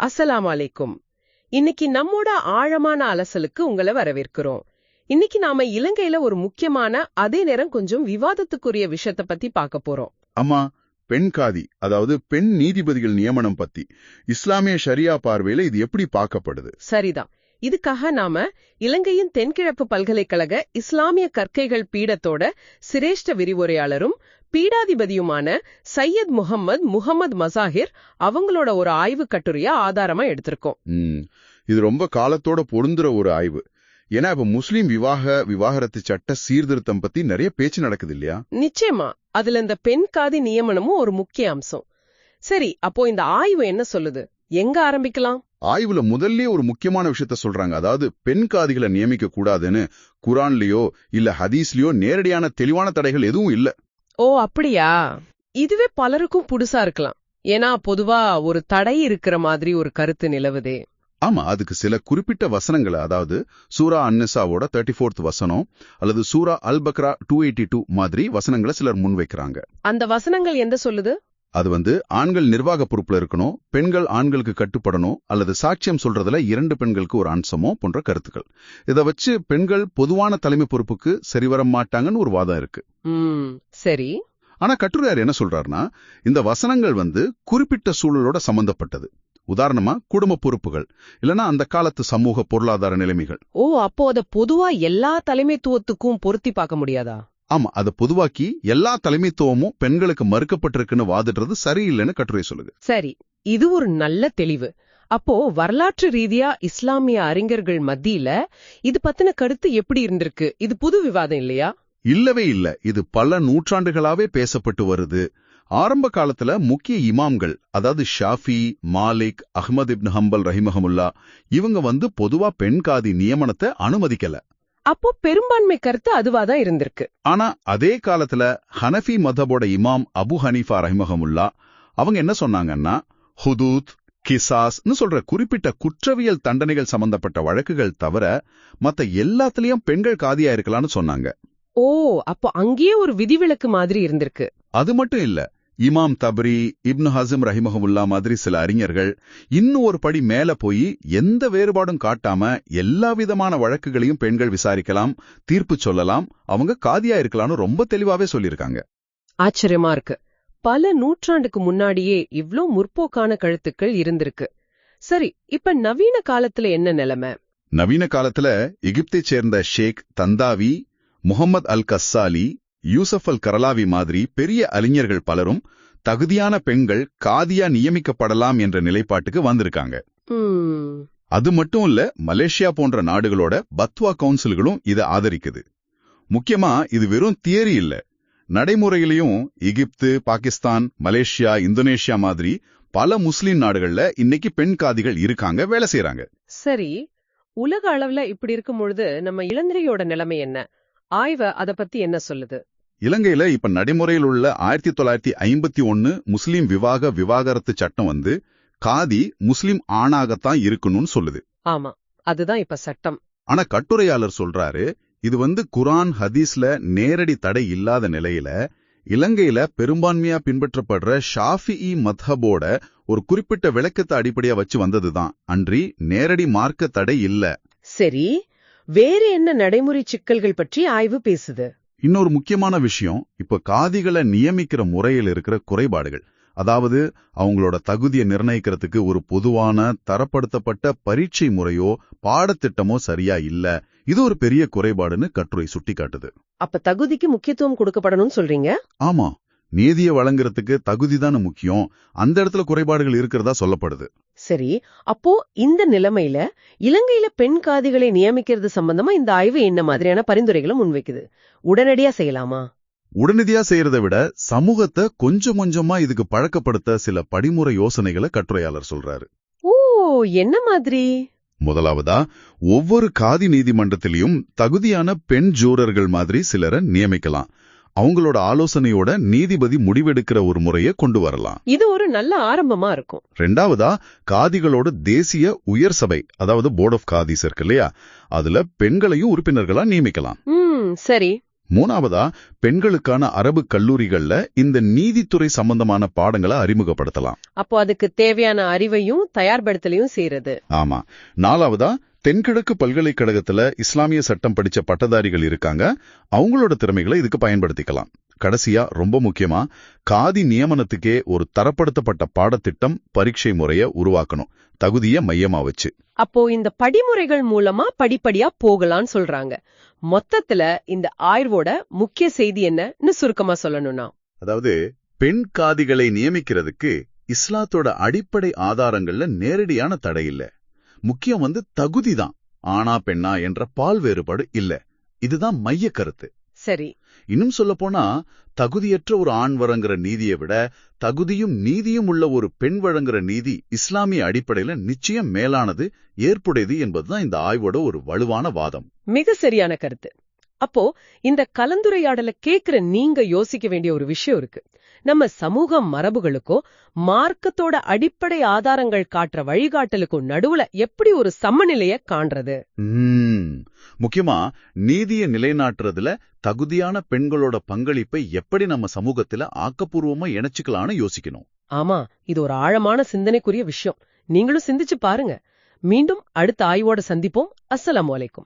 அஸ்ஸலாமு அலைக்கும். இன்னைக்கு நம்மோட ஆழமான அலசலுக்கு உங்களை வரவேற்கிறோம். இன்னைக்கு நாம இலங்கையில ஒரு முக்கியமான அதே நேரம் கொஞ்சம் விவாதத்துக்குரிய விஷயத்த பத்தி பார்க்க போறோம். அம்மா பெண் காதி அதாவது பெண் நீதிபதிகள் நியமனம் பத்தி. இஸ்லாமிய ஷரியா பார்வையில இது எப்படி பார்க்கப்படுது? சரிதான். இதுக்காக நாம இலங்கையின் தென்கிழக்கு பல்கலைக்கழக இஸ்லாமிய கற்கைகள் பீடத்தோட சிரேஷ்ட விரிவுரையாளரும் பீடாதிபதியுமான சையத் முகம்மது முகமது மசாஹிர் அவங்களோட ஒரு ஆய்வு கட்டுரைய ஆதாரமா எடுத்திருக்கோம். இது ரொம்ப காலத்தோட பொருந்துற ஒரு ஆய்வு. ஏன்னா இப்ப முஸ்லீம் விவாக விவாகரத்து சட்ட சீர்திருத்தம் பத்தி நிறைய பேச்சு நடக்குது இல்லையா? நிச்சயமா. அதுல இந்த பெண் காதி நியமனமும் ஒரு முக்கிய அம்சம். சரி அப்போ இந்த ஆய்வு என்ன சொல்லுது? எங்க ஆரம்பிக்கலாம்? ஆய்வுல முதல்ல ஒரு முக்கியமான விஷயத்த சொல்றாங்க. அதாவது பெண் காதிகளை நியமிக்க கூடாதுன்னு குரான்லயோ இல்ல ஹதீஸ்லயோ நேரடியான தெளிவான தடைகள் எதுவும் இல்ல. ஓ அப்படியா? இதுவே பலருக்கும் புதுசா இருக்கலாம். ஏன்னா பொதுவா ஒரு தடை இருக்கிற மாதிரி ஒரு கருத்து நிலவுதே. ஆமா அதுக்கு சில குறிப்பிட்ட வசனங்களை அதாவது சூரா அன்னிசாவோட தேர்ட்டி ஃபோர்த் வசனம் அல்லது சூரா அல் பக்ரா டூ எயிட்டி டூ மாதிரி வசனங்களை சிலர் முன்வைக்கிறாங்க. அந்த வசனங்கள் எந்த சொல்லுது? அது வந்து ஆண்கள் நிர்வாக பொறுப்புல இருக்கணும் பெண்கள் ஆண்களுக்கு கட்டுப்படணும் அல்லது சாட்சியம் சொல்றதுல இரண்டு பெண்களுக்கு ஒரு அம்சமோ போன்ற கருத்துக்கள். இதை வச்சு பெண்கள் பொதுவான தலைமை பொறுப்புக்கு சரிவர மாட்டாங்கன்னு ஒரு வாதம் இருக்கு. சரி. ஆனா கட்டுரையார் என்ன சொல்றாருன்னா இந்த வசனங்கள் வந்து குறிப்பிட்ட சூழலோட சம்பந்தப்பட்டது. உதாரணமா குடும்ப பொறுப்புகள் இல்லனா அந்த காலத்து சமூக பொருளாதார நிலைமைகள். ஓ அப்போ அத பொதுவா எல்லா தலைமைத்துவத்துக்கும் பொருத்தி பார்க்க முடியாதா? ஆமா அதை பொதுவாக்கி எல்லா தலைமைத்துவமும் பெண்களுக்கு மறுக்கப்பட்டிருக்குன்னு வாதிடுறது சரியில்லைன்னு கட்டுரை சொல்லுது. சரி இது ஒரு நல்ல தெளிவு. அப்போ வரலாற்று ரீதியா இஸ்லாமிய அறிஞர்கள் மத்தியில இது பத்தின கருத்து எப்படி இருந்திருக்கு? இது புது விவாதம் இல்லையா? இல்லவே இல்ல. இது பல நூற்றாண்டுகளாவே பேசப்பட்டு வருது. ஆரம்ப காலத்துல முக்கிய இமாம்கள் அதாவது ஷாஃபி மாலிக் அஹ்மத் இப்னு ஹம்பல் ரஹிமஹமுல்லா இவங்க வந்து பொதுவா பெண் காதி நியமனத்தை அனுமதிக்கல. அப்போ பெரும்பான்மை கருத்து அதுவாதான் இருந்திருக்கு. ஆனா அதே காலத்துல ஹனஃபி மதபோட இமாம் அபு ஹனீஃபா ரஹிமஹமுல்லா அவங்க என்ன சொன்னாங்கன்னா ஹுதூத் கிசாஸ்னு சொல்ற குறிப்பிட்ட குற்றவியல் தண்டனைகள் சம்பந்தப்பட்ட வழக்குகள் தவிர மத்த எல்லாத்துலயும் பெண்கள் காதியா இருக்கலாம்னு சொன்னாங்க. ஓ அப்போ அங்கேயே ஒரு விதிவிலக்கு மாதிரி இருந்திருக்கு. அது மட்டும் இல்ல. இமாம் தப்ரி இப்னு ஹசம் ரஹிமஹமுல்லா மாதிரி சில அறிஞர்கள் இன்னும் ஒரு படி மேல போய் எந்த வேறுபாடும் காட்டாம எல்லா விதமான வழக்குகளையும் பெண்கள் விசாரிக்கலாம் தீர்ப்பு சொல்லலாம் அவங்க காதியா இருக்கலாம்னு ரொம்ப தெளிவாவே சொல்லியிருக்காங்க. ஆச்சரியமா இருக்கு. பல நூற்றாண்டுக்கு முன்னாடியே இவ்ளோ முற்போக்கான கழுத்துக்கள் இருந்திருக்கு. சரி இப்ப நவீன காலத்துல என்ன நிலைமை? நவீன காலத்துல எகிப்தைச் சேர்ந்த ஷேக் தந்தாவி முகமது அல் கஸ்ஸாலி யூசப் அல் கரலாவி மாதிரி பெரிய அறிஞர்கள் பலரும் தகுதியான பெண்கள் காதியா நியமிக்கப்படலாம் என்ற நிலைப்பாட்டுக்கு வந்திருக்காங்க. அது மட்டும் இல்ல மலேசியா போன்ற நாடுகளோட பத்வா கவுன்சில்களும் இதை ஆதரிக்குது. முக்கியமா இது வெறும் தியரி இல்ல. நடைமுறையிலையும் எகிப்து பாகிஸ்தான் மலேசியா இந்தோனேஷியா மாதிரி பல முஸ்லிம் நாடுகள்ல இன்னைக்கு பெண் காதிகள் இருக்காங்க வேலை செய்யறாங்க சரி உலக அளவுல இப்படி இருக்கும் பொழுது நம்ம இளந்திரையோட நிலைமை என்ன? ஆய்வ அத பத்தி என்ன சொல்லுது? இலங்கையில இப்ப நடைமுறையில் உள்ள ஆயிரத்தி தொள்ளாயிரத்தி ஐம்பத்தி ஒன்னு முஸ்லிம் விவாக விவாகரத்து சட்டம் வந்து காதி முஸ்லிம் ஆணாகத்தான் இருக்கணும்னு சொல்லுது. ஆமா. அதுதான் இப்ப சட்டம். ஆனா கட்டுரையாளர் சொல்றாரு இது வந்து குரான் ஹதீஸ்ல நேரடி தடை இல்லாத நிலையில இலங்கையில பெரும்பான்மையா பின்பற்றப்படுற ஷாஃபிஇ மத்ஹபோட ஒரு குறிப்பிட்ட விளக்கத்தை அடிப்படையா வச்சு வந்ததுதான். அன்றி நேரடி மார்க்க தடை இல்ல. சரி வேறு என்ன நடைமுறை சிக்கல்கள் பற்றி ஆய்வு பேசுது? இன்னொரு முக்கியமான விஷயம் இப்ப காதிகளை நியமிக்கிற முறையில் இருக்கிற குறைபாடுகள். அதாவது அவங்களோட தகுதியை நிர்ணயிக்கிறதுக்கு ஒரு பொதுவான தரப்படுத்தப்பட்ட பரீட்சை முறையோ பாடத்திட்டமோ சரியா இல்ல. இது ஒரு பெரிய குறைபாடுன்னு கட்டுரை சுட்டிக்காட்டுது. அப்ப தகுதிக்கு முக்கியத்துவம் கொடுக்கப்படணும்னு சொல்றீங்க? ஆமா. நீதியை வழங்குறதுக்கு தகுதி தானே முக்கியம். அந்த இடத்துல குறைபாடுகள் இருக்கிறதா சொல்லப்படுது. சரி அப்போ இந்த நிலைமையில இலங்கையில பெண் காதிகளை நியமிக்கிறது சம்பந்தமா இந்த ஆய்வு என்ன மாதிரியான பரிந்துரைகளை முன்வைக்குது? உடனடியா செய்யலாமா? உடனடியா செய்யறதை விட சமூகத்தை கொஞ்சம் கொஞ்சமா இதுக்கு பழக்கப்படுத்த சில படிமுறை யோசனைகளை கட்டுரையாளர் சொல்றாரு. ஓ என்ன மாதிரி? முதலாவதா ஒவ்வொரு காதி நீதிமன்றத்திலையும் தகுதியான பெண் ஜூரர்கள் மாதிரி சிலரை நியமிக்கலாம். அவங்களோட ஆலோசனையோட நீதிபதி முடிவெடுக்கிற ஒரு முறையை கொண்டு வரலாம். இது ஒரு நல்ல ஆரம்பமா இருக்கும். ரெண்டாவதா காதிகளோட தேசிய உயர் சபை அதாவது போர்ட் ஆஃப் காதிஸ் இருக்கு இல்லையா? அதுல பெண்களையும் உறுப்பினர்களா நியமிக்கலாம். சரி. மூணாவதா பெண்களுக்கான அரபு கல்லூரிகள்ல இந்த நீதித்துறை சம்பந்தமான பாடங்களை அறிமுகப்படுத்தலாம். அப்போ அதுக்கு தேவையான அறிவையும் தயார்படுத்தலையும் செய்யறது. ஆமா. நாலாவதா தென்கிழக்கு பல்கலைக்கழகத்துல இஸ்லாமிய சட்டம் படிச்ச பட்டதாரிகள் இருக்காங்க. அவங்களோட திறமைகளை இதுக்கு பயன்படுத்திக்கலாம். கடைசியா ரொம்ப முக்கியமா காதி நியமனத்துக்கே ஒரு தரப்படுத்தப்பட்ட பாடத்திட்டம் பரீட்சை முறைய உருவாக்கணும். தகுதிய மையமா வச்சு. அப்போ இந்த படிமுறைகள் மூலமா படிப்படியா போகலாம்னு சொல்றாங்க. மொத்தத்துல இந்த ஆய்வோட முக்கிய செய்தி என்னன்னு சுருக்கமா சொல்லணும்னா. அதாவது பெண் காதிகளை நியமிக்கிறதுக்கு இஸ்லாத்தோட அடிப்படை ஆதாரங்கள்ல நேரடியான தடை இல்ல. முக்கியம் வந்து தகுதி தான். ஆணா பெண்ணா என்ற பால் வேறுபாடு இல்ல. இதுதான் மைய கருத்து. சரி. இன்னும் சொல்ல போனா தகுதியற்ற ஒரு ஆண் வழங்குற நீதியை விட தகுதியும் நீதியும் உள்ள ஒரு பெண் வழங்குற நீதி இஸ்லாமிய அடிப்படையில நிச்சயம் மேலானது ஏற்புடையது என்பதுதான் இந்த ஆய்வோட ஒரு வலுவான வாதம். மிக சரியான கருத்து. அப்போ இந்த கலந்துரையாடல கேக்குற நீங்க யோசிக்க வேண்டிய ஒரு விஷயம் இருக்கு. நம்ம சமூக மரபுகளுக்கோ மார்க்கத்தோட அடிப்படை ஆதாரங்கள் காட்டுற வழிகாட்டலுக்கும் நடுவுல எப்படி ஒரு சமநிலைய காண்றது? முக்கியமா நீதியை நிலைநாட்டுறதுல தகுதியான பெண்களோட பங்களிப்பை எப்படி நம்ம சமூகத்துல ஆக்கப்பூர்வமா இணைச்சுக்கலாம்னு யோசிக்கணும். ஆமா இது ஒரு ஆழமான சிந்தனைக்குரிய விஷயம். நீங்களும் சிந்திச்சு பாருங்க. மீண்டும் அடுத்த ஆய்வோட சந்திப்போம். அஸ்ஸலாமு அலைக்கும்.